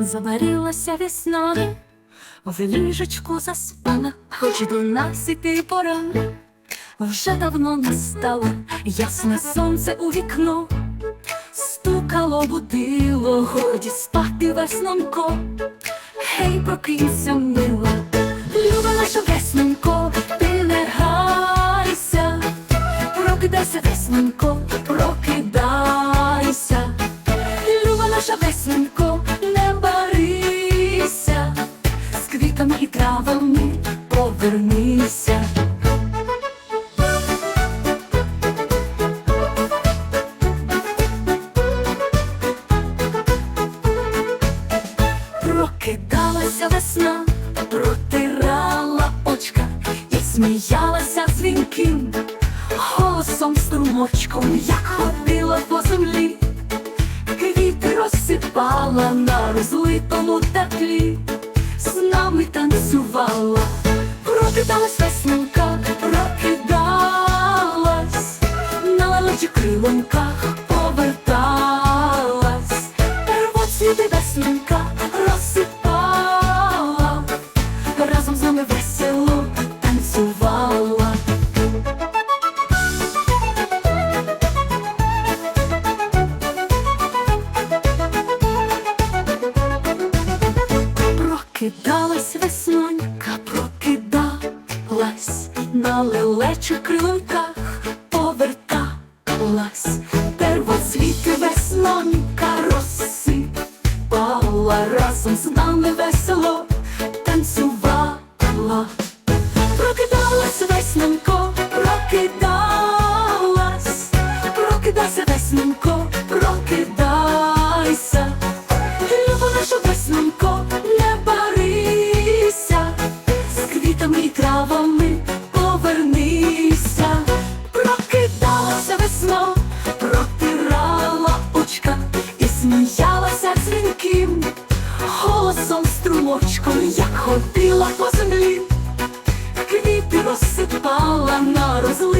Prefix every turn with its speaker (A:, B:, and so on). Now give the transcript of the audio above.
A: Забарилася весною, в ліжечку заспала, хоч до нас іти пора. Вже давно настало ясне сонце у вікно, стукало, будило, годі спати веснонько. Гей, прокинься, мила, люба наша веснонько, ти не гайся, прокидайся, веснонько, прокидайся, квітами і травами повернися. Прокидалася весна, протирала очка і сміялася дзвінким голосом струмочком, як ходила по землі, квіти розсипала на розлитому теплі, танцювала, проти весненька, Прокидалась веснонька, прокидалась на лелечих крилоньках поверталась, первоцвіти веснонька розсипала, разом з нами весело танцювала. Прокидалась веснонько, прокидалась, прокидайся, веснонько, голосом струмочкою, як ходила по землі, квіти розсипала на розлитому